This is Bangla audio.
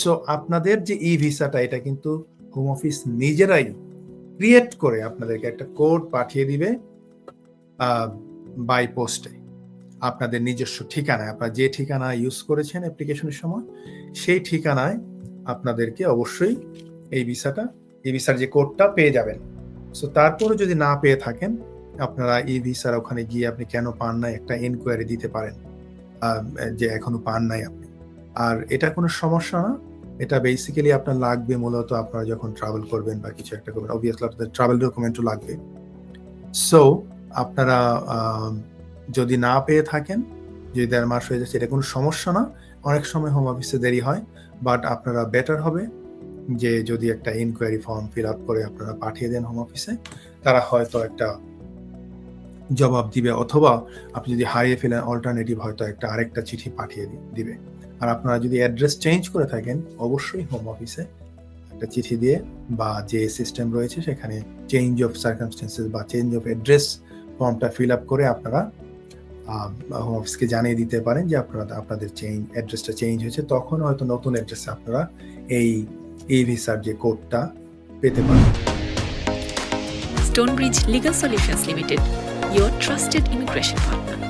সো আপনাদের যে ই ভিসাটা, এটা কিন্তু হোম অফিস নিজেরাই ক্রিয়েট করে আপনাদেরকে একটা কোড পাঠিয়ে দিবে বাই পোস্টে আপনাদের নিজস্ব ঠিকানায়, আপনারা যে ঠিকানা ইউজ করেছেন অ্যাপ্লিকেশনের সময়, সেই ঠিকানায় আপনাদেরকে অবশ্যই এই ভিসাটা, এই ভিসার যে কোডটা পেয়ে যাবেন। সো তারপরে যদি না পেয়ে থাকেন, আপনারা ই ভিসার ওখানে গিয়ে আপনি কেন পান নাই একটা এনকোয়ারি দিতে পারেন। যে এখনও পান নাই আপনি। আর এটা কোনো সমস্যা না। এটা বেসিক্যালি আপনার লাগবে মূলত আপনারা যখন ট্রাভেল করবেন বা কিছু একটা করবেন। অবভিয়াসলি আপনাদের ট্রাভেল ডকুমেন্টও লাগবে। সো আপনারা যদি না পেয়ে থাকেন, যদি দেড় মাস হয়ে যাচ্ছে, এটা কোনো সমস্যা না। অনেক সময় হোম অফিসে দেরি হয় বাট আপনারা বেটার হবে যে যদি একটা ইনকোয়ারি ফর্ম ফিল আপ করে আপনারা পাঠিয়ে দেন হোম অফিসে তারা হয়তো একটা জবাব দিবে। অথবা আপনি যদি হারিয়ে ফেলেন অল্টারনেটিভ হয়তো একটা আরেকটা চিঠি পাঠিয়ে দিবে। আর আপনারা যদি অ্যাড্রেস চেঞ্জ করে থাকেন অবশ্যই হোম অফিসে একটা চিঠি দিয়ে বা যে সিস্টেম রয়েছে সেখানে চেঞ্জ অফ সার্কামস্টেন্সেস বা চেঞ্জ অফ অ্যাড্রেস ফর্মটা ফিল আপ করে আপনারা হোম অফিসকে জানিয়ে দিতে পারেন যে আপনারা আপনাদের চেঞ্জ অ্যাড্রেসটা চেঞ্জ হয়েছে তখন হয়তো নতুন অ্যাড্রেসে আপনারা এই ই ভিসার যে কোডটা পেতে পারেন Stonebridge Legal Solutions Limited, your trusted immigration partner.